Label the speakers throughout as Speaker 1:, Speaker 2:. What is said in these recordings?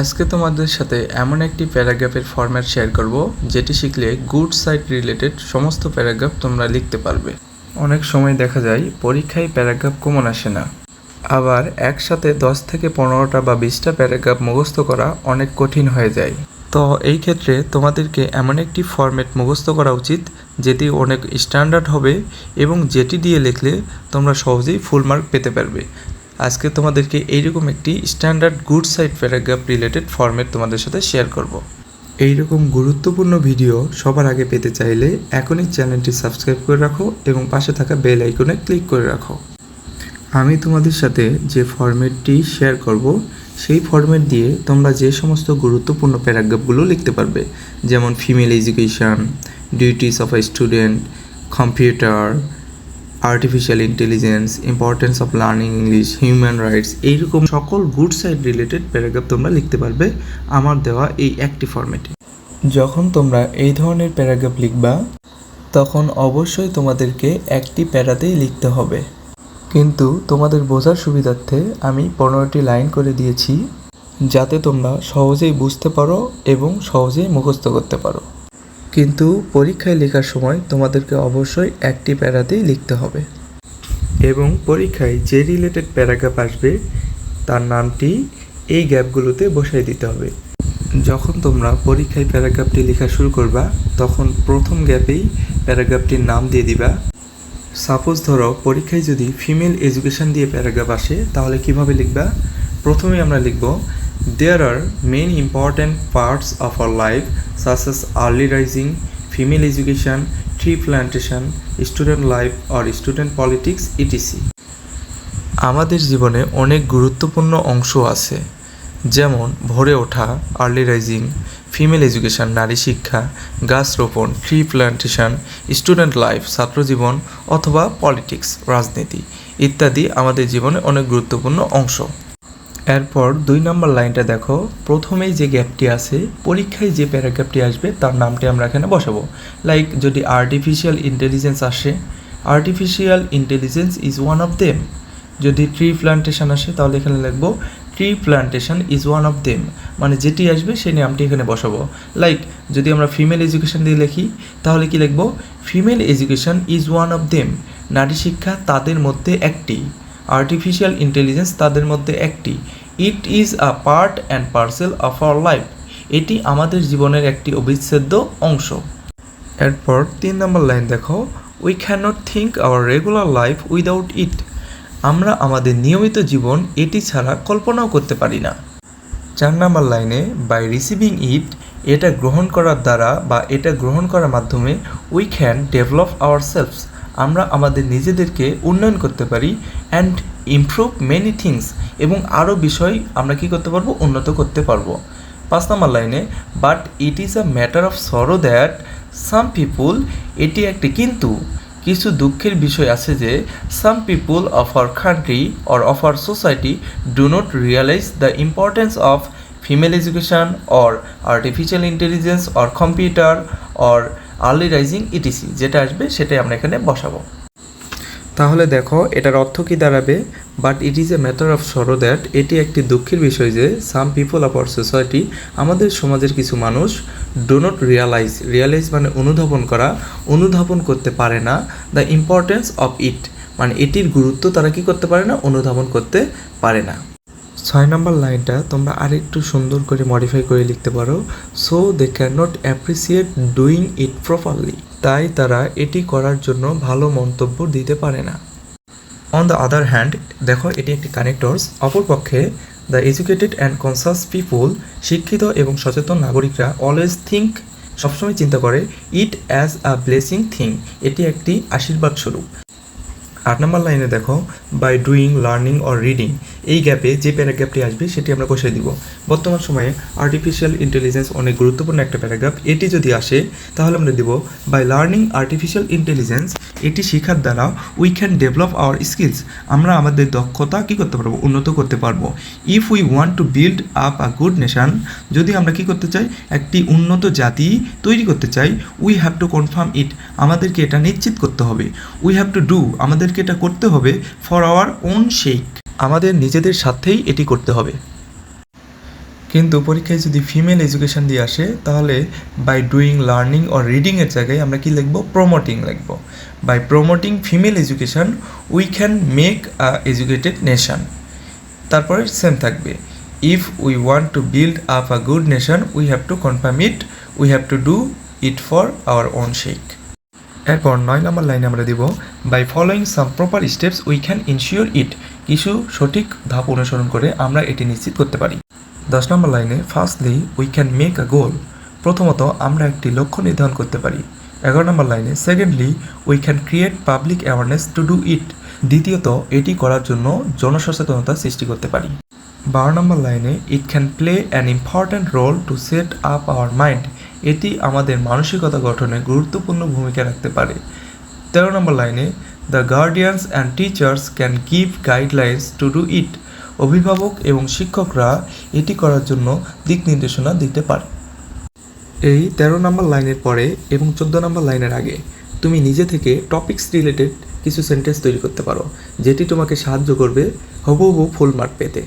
Speaker 1: আজকে তোমাদের সাথে এমন একটি প্যারাগ্রাফের ফরম্যাট শেয়ার করব, যেটি শিখলে গুড সাইট রিলেটেড সমস্ত প্যারাগ্রাফ তোমরা লিখতে পারবে। অনেক সময় দেখা যায়, পরীক্ষায় প্যারাগ্রাফ কমন আসে না। আবার একসাথে দশ থেকে পনেরোটা বা বিশটা প্যারাগ্রাফ মুখস্থ করা অনেক কঠিন হয়ে যায়। তো এই ক্ষেত্রে তোমাদেরকে এমন একটি ফরম্যাট মুখস্থ করা উচিত, যেটি অনেক স্ট্যান্ডার্ড হবে এবং যেটি দিয়ে লিখলে তোমরা সহজেই ফুল মার্ক পেতে পারবে। আজকে তোমাদেরকে এইরকম একটি standard good site paragraph related format তোমাদের সাথে শেয়ার করব। এইরকম গুরুত্বপূর্ণ ভিডিও সবার আগে পেতে চাইলে এখনই চ্যানেলটি সাবস্ক্রাইব করে রাখো এবং পাশে থাকা বেল আইকনে ক্লিক করে রাখো। আমি তোমাদের সাথে যে ফরম্যাটটি শেয়ার করব, সেই ফরম্যাট দিয়ে তোমরা যে সমস্ত গুরুত্বপূর্ণ প্যারাগ্রাফগুলো লিখতে পারবে, যেমন female education duties of a student computer artificial intelligence importance of learning English human rights এইরকম সকল গুড সাইড রিলেটেড প্যারাগ্রাফ তোমরা লিখতে পারবে আমার দেওয়া এই একটি ফরম্যাটে যখন তোমরা এই ধরনের প্যারাগ্রাফ লিখবা, তখন অবশ্যই তোমাদেরকে একটি প্যারাতেই লিখতে হবে। কিন্তু তোমাদের বোঝার সুবিধার্থে আমি পনেরোটি লাইন করে দিয়েছি, যাতে তোমরা সহজেই বুঝতে পারো এবং সহজেই মুখস্থ করতে পারো। কিন্তু পরীক্ষায় লেখার সময় তোমাদেরকে অবশ্যই একটি প্যারাতেই লিখতে হবে। এবং পরীক্ষায় যে রিলেটেড প্যারাগ্রাফ আসবে, তার নামটি এই গ্যাপগুলোতে বসাই দিতে হবে। যখন তোমরা পরীক্ষায় প্যারাগ্রাফটি লেখা শুরু করবা, তখন প্রথম গ্যাপেই প্যারাগ্রাফটির নাম দিয়ে দিবা। সাপোজ ধরো, পরীক্ষায় যদি ফিমেল এডুকেশন দিয়ে প্যারাগ্রাফ আসে, তাহলে কীভাবে লিখবা? প্রথমে আমরা লিখব there are many important parts of our life সাসেস early rising female education tree plantation student life R student politics etc আমাদের জীবনে অনেক গুরুত্বপূর্ণ অংশ আছে, যেমন ভোরে ওঠা আর্লি রাইজিং ফিমেল এডুকেশন নারী শিক্ষা, গাছ রোপণ ট্রি প্ল্যান্টেশন স্টুডেন্ট লাইফ ছাত্রজীবন অথবা পলিটিক্স রাজনীতি, ইত্যাদি আমাদের জীবনে অনেক গুরুত্বপূর্ণ অংশ। এরপর দুই নম্বর লাইনটা দেখো। প্রথমেই যে গ্যাপটি আছে, পরীক্ষায় যে প্যারাগ্রাফটি আসবে, তার নামটি আমরা এখানে বসাবো। লাইক যদি আর্টিফিশিয়াল ইন্টেলিজেন্স আসে artificial intelligence is one of them যদি ট্রি প্ল্যান্টেশন আসে, তাহলে এখানে লিখব tree plantation is one of them মানে যেটি আসবে, সেই নামটি এখানে বসাবো। লাইক যদি আমরা ফিমেল এডুকেশন দিয়ে লিখি, তাহলে কি লিখব? Female education is one of them নারী শিক্ষা তাদের মধ্যে একটি। আর্টিফিশিয়াল ইন্টেলিজেন্স তাদের মধ্যে একটি। It is a part and parcel of our life এটি আমাদের জীবনের একটি অবিচ্ছেদ্য অংশ। এরপর তিন নম্বর লাইন দেখো। We can not think our regular life without it আমরা আমাদের নিয়মিত জীবন এটি ছাড়া কল্পনাও করতে পারি না। চার নাম্বার লাইনে বাই রিসিভিং ইট এটা গ্রহণ করার দ্বারা বা এটা গ্রহণ করার মাধ্যমে we can develop our selves আমরা আমাদের নিজেদেরকে উন্নয়ন করতে পারি অ্যান্ড ইমপ্রুভ মেনি থিংস এবং আরও বিষয় আমরা কি করতে পারব? উন্নত করতে পারব। পাঁচ নম্বর লাইনে but it is a matter of sorrow that some people এটি একটি কিন্তু কিছু দুঃখের বিষয় আছে যে some people of our country or of our society do not realize the importance of female education or artificial intelligence or computer or early rising ETC যেটা আসবে সেটাই আমরা এখানে বসাবো। তাহলে দেখো, এটার অর্থ কী দাঁড়াবে? But it is a matter of sorrow that এটি একটি দুঃখের বিষয় যে some people of our society আমাদের সমাজের কিছু মানুষ ডো নট রিয়ালাইজ রিয়ালাইজ মানে অনুধাবন করা, অনুধাবন করতে পারে না দ্য ইম্পর্টেন্স অফ ইট মানে এটির গুরুত্ব তারা কি করতে পারে না? অনুধাবন করতে পারে না। ছয় নম্বর লাইনটা তোমরা আরেকটু সুন্দর করে মডিফাই করে লিখতে পারো। So they can not appreciate doing it properly তাই তারা এটি করার জন্য ভালো মন্তব্য দিতে পারে না। অন দ্য আদার হ্যান্ড দেখো এটি একটি কানেক্টরস অপরপক্ষে the educated and conscious people শিক্ষিত এবং সচেতন নাগরিকরা অলওয়েজ থিঙ্ক সবসময় চিন্তা করে it as a blessing thing এটি একটি আশীর্বাদ স্বরূপ। আট নম্বর লাইনে দেখো by doing learning or reading এই গ্যাপে যে প্যারাগ্রাফটি আসবে সেটি আমরা বসিয়ে দিব। বর্তমান সময়ে আর্টিফিশিয়াল ইন্টেলিজেন্স অনেক গুরুত্বপূর্ণ একটা প্যারাগ্রাফ এটি যদি আসে, তাহলে আমরা দিব বাই লার্নিং আর্টিফিশিয়াল ইন্টেলিজেন্স এটি শেখার দ্বারা we can develop our skills আমরা আমাদের দক্ষতা কী করতে পারব? উন্নত করতে পারব। If we want to build up a good nation যদি আমরা কি করতে চাই? একটি উন্নত জাতি তৈরি করতে চাই we have to confirm it আমাদেরকে এটা নিশ্চিত করতে হবে। উই হ্যাভ টু ডু আমাদেরকে এটা করতে হবে ফর আওয়ার ওন শেক আমাদের নিজেদের সাথেই এটি করতে হবে। কিন্তু পরীক্ষায় যদি ফিমেল এডুকেশন দিয়ে আসে, তাহলে বাই ডুইং লার্নিং অর রিডিংয়ের জায়গায় আমরা কি লিখব? প্রমোটিং লিখব। By promoting female education we can make a educated nation তারপরে সেম থাকবে। If we want to build up a good nation we have to confirm it we have to do it for our own sake এরপর নয় নম্বর লাইনে আমরা দিব by following some proper steps we can ensure it কিছু সঠিক ধাপ অনুসরণ করে আমরা এটি নিশ্চিত করতে পারি। দশ নম্বর লাইনে, firstly we can make a goal প্রথমত, আমরা একটি লক্ষ্য নির্ধারণ করতে পারি। এগারো নম্বর লাইনে secondly we can create public awareness to do it দ্বিতীয়ত, এটি করার জন্য জনসচেতনতা সৃষ্টি করতে পারি। বারো নম্বর লাইনে it can play an important role to set up our mind এটি আমাদের মানসিকতা গঠনে গুরুত্বপূর্ণ ভূমিকা রাখতে পারে। তেরো নম্বর লাইনে the guardians and teachers can give guidelines to do it অভিভাবক এবং শিক্ষকরা এটি করার জন্য দিক নির্দেশনা দিতে পারে। এই তেরো নম্বর লাইনের পরে এবং চোদ্দ নম্বর লাইনের আগে তুমি নিজে থেকে টপিকস রিলেটেড কিছু সেন্টেন্স তৈরি করতে পারো, যেটি তোমাকে সাহায্য করবে হুবহু ফুল মার্ক পেতে।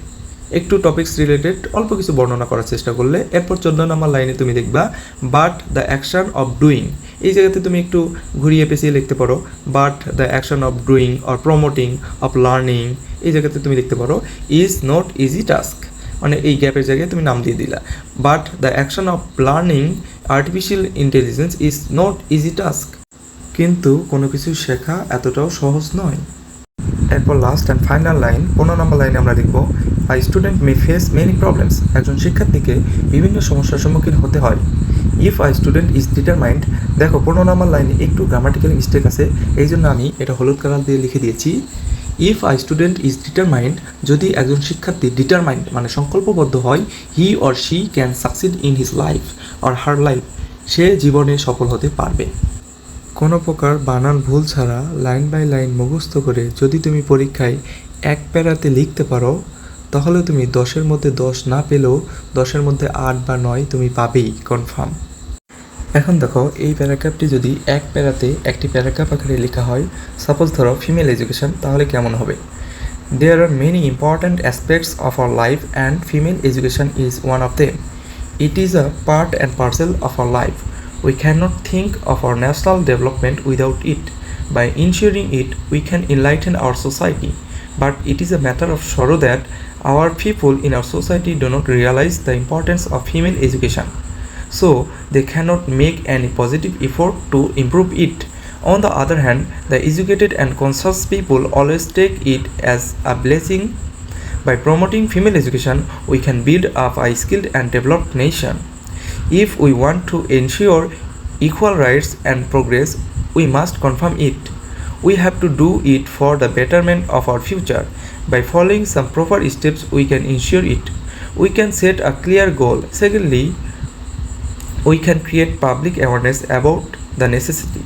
Speaker 1: একটু টপিকস রিলেটেড অল্প কিছু বর্ণনা করার চেষ্টা করলে এরপর চোদ্দ নম্বর লাইনে তুমি দেখবা but the action of doing এই জায়গাতে তুমি একটু ঘুরিয়ে পেঁচিয়ে লিখতে পারো but the action of doing or promoting of learning এই জায়গাতে তুমি লিখতে পারো ইজ নট ইজি টাস্ক মানে এই গ্যাপের জায়গায় তুমি নাম দিয়ে দিলা। But the action of learning artificial intelligence is not easy task কিন্তু কোনো কিছু শেখা এতটাও সহজ নয়। এরপর লাস্ট অ্যান্ড ফাইনাল লাইন পনেরো নম্বর লাইনে আমরা লিখব a student may face many problems একজন শিক্ষার্থীকে বিভিন্ন সমস্যার সম্মুখীন হতে হয়। If a student is determined দেখো, পনেরো নম্বর লাইনে একটু গ্রামাটিক্যাল মিস্টেক আছে, এই জন্য আমি এটা হলুদ কালার দিয়ে লিখে দিয়েছি। If a student is determined যদি একজন শিক্ষার্থী ডিটারমাইন্ড মানে সংকল্পবদ্ধ হয় he or she can succeed in his life or her life সে জীবনে সফল হতে পারবে। কোনো প্রকার বানান ভুল ছাড়া লাইন বাই লাইন মুখস্থ করে যদি তুমি পরীক্ষায় এক প্যারাতে লিখতে পারো তাহলে তুমি দশের মধ্যে দশ না পেলেও দশের মধ্যে আট বা নয় তুমি পাবেই কনফার্ম এখন দেখো, এই প্যারাগ্রাফটি যদি এক প্যারাতে একটি প্যারাগ্রাফ আকারে লেখা হয় সাপোজ ধরো ফিমেল এডুকেশন তাহলে কেমন হবে? There are many important aspects of our life and female education is one of them it is a part and parcel of our life We cannot think of our national development without it By ensuring it we can enlighten our society but it is a matter of sorrow that our people in our society do not realize the importance of female education. So, they cannot make any positive effort to improve it. On the other hand, the educated and conscious people always take it as a blessing. By promoting female education, we can build up a skilled and developed nation. If we want to ensure equal rights and progress, we must confirm it. We have to do it for the betterment of our future. By following some proper steps, we can ensure it. We can set a clear goal. Secondly, we can create public awareness about the necessity.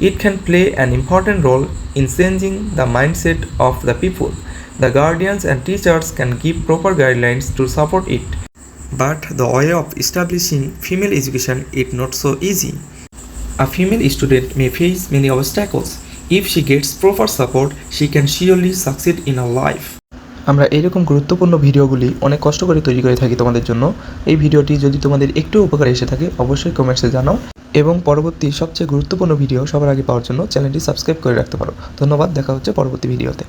Speaker 1: It can play an important role in changing the mindset of the people. The guardians and teachers can give proper guidelines to support it. But the way of establishing female education is not so easy. A female student may face many obstacles. If she gets proper support, she can surely succeed in her life. আমরা এরকম গুরুত্বপূর্ণ ভিডিওগুলি অনেক কষ্ট করে তৈরি করে থাকি তোমাদের জন্য। এই ভিডিওটি যদি তোমাদের একটু উপকার এসে থাকে অবশ্যই কমেন্টসে জানাও। এবং পরবর্তী সবচেয়ে গুরুত্বপূর্ণ ভিডিও সবার আগে পাওয়ার জন্য চ্যানেলটি সাবস্ক্রাইব করে রাখতে পারো। ধন্যবাদ দেখা হচ্ছে পরবর্তী ভিডিওতে।